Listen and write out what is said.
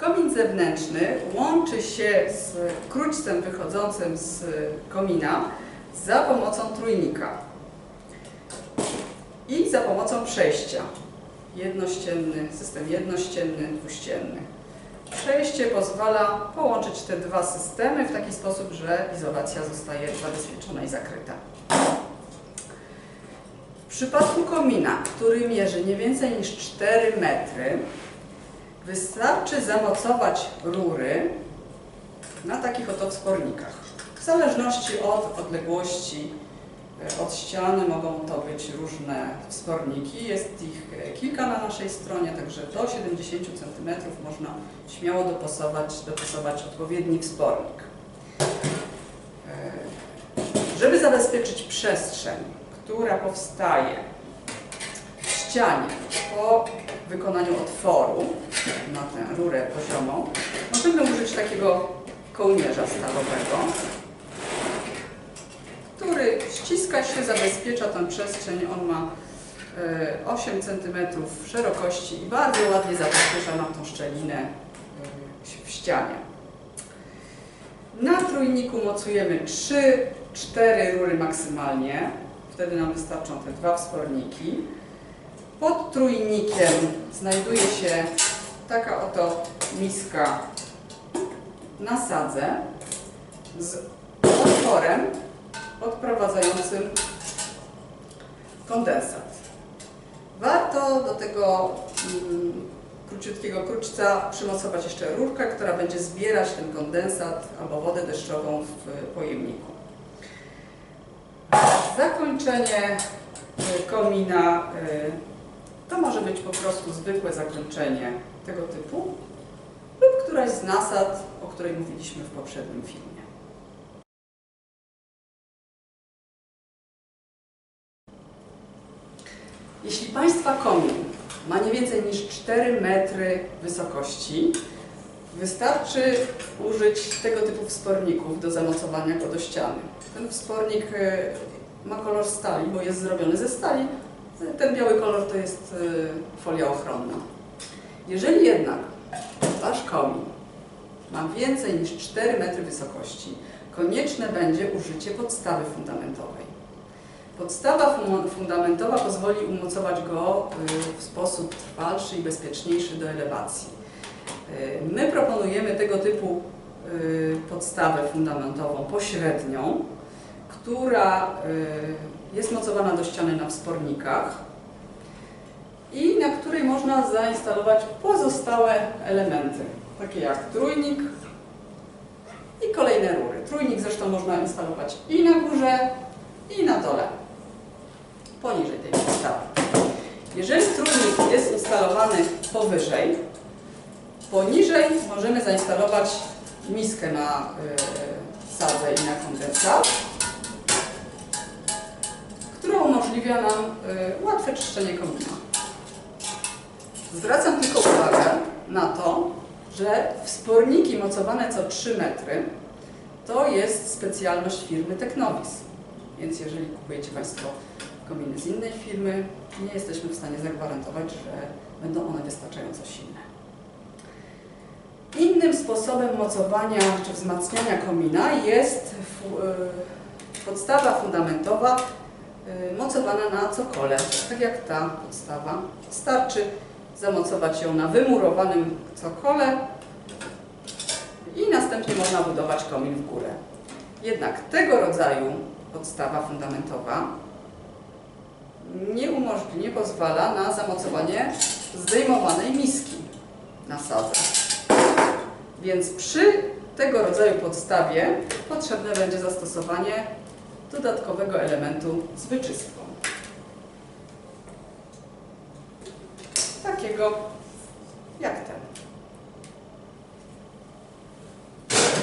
Komin zewnętrzny łączy się z krućcem wychodzącym z komina za pomocą trójnika i za pomocą przejścia. Jednościenny, system jednościenny, dwuścienny. Przejście pozwala połączyć te dwa systemy w taki sposób, że izolacja zostaje zabezpieczona i zakryta. W przypadku komina, który mierzy nie więcej niż 4 metry, wystarczy zamocować rury na takich oto wspornikach. W zależności od odległości e, od ściany mogą to być różne wsporniki. Jest ich e, kilka na naszej stronie, także do 70 cm można śmiało dopasować, dopasować odpowiedni wspornik. E, Żeby zabezpieczyć przestrzeń, która powstaje w ścianie po wykonaniu otworu na tę rurę poziomą, możemy użyć takiego kołnierza stalowego, który ściska się, zabezpiecza tę przestrzeń. On ma e, 8 cm szerokości i bardzo ładnie zabezpiecza nam tą szczelinę e, w ścianie. Na trójniku mocujemy 3-4 rury maksymalnie. Wtedy nam wystarczą te dwa wsporniki. Pod trójnikiem znajduje się taka oto miska na sadze z otworem odprowadzającym kondensat. Warto do tego mm, króciutkiego kruczca przymocować jeszcze rurkę, która będzie zbierać ten kondensat albo wodę deszczową w pojemniku. Zakończenie y, komina może być po prostu zwykłe zakończenie tego typu lub któraś z nasad, o której mówiliśmy w poprzednim filmie. Jeśli Państwa komin ma nie więcej niż 4 metry wysokości, wystarczy użyć tego typu wsporników do zamocowania go do ściany. Ten wspornik e, ma kolor stali, bo jest zrobiony ze stali. Ten biały kolor to jest e, folia ochronna. Jeżeli jednak Wasz komin ma więcej niż 4 metry wysokości, konieczne będzie użycie podstawy fundamentowej. Podstawa fun- fundamentowa pozwoli umocować go y, w sposób trwalszy i bezpieczniejszy do elewacji. Y, My proponujemy tego typu y, podstawę fundamentową pośrednią, która y, jest mocowana do ściany na wspornikach i na której można zainstalować pozostałe elementy, takie jak trójnik i kolejne rury. Trójnik zresztą można instalować i na górze, i na dole, poniżej tej podstawy. Jeżeli trójnik jest instalowany powyżej, poniżej możemy zainstalować miskę na y, sadzę i na kondensat, umożliwia nam y, łatwe czyszczenie komina. Zwracam tylko uwagę na to, że wsporniki mocowane co 3 metry to jest specjalność firmy Technovis. Więc jeżeli kupujecie Państwo kominy z innej firmy, nie jesteśmy w stanie zagwarantować, że będą one wystarczająco silne. Innym sposobem mocowania czy wzmacniania komina jest y, podstawa fundamentowa mocowana na cokole, tak jak ta podstawa. Starczy zamocować ją na wymurowanym cokole i następnie można budować komin w górę. Jednak tego rodzaju podstawa fundamentowa nie umożliwi, nie pozwala na zamocowanie zdejmowanej miski na sadze. Więc przy tego rodzaju podstawie potrzebne będzie zastosowanie dodatkowego elementu z wyczystką. Takiego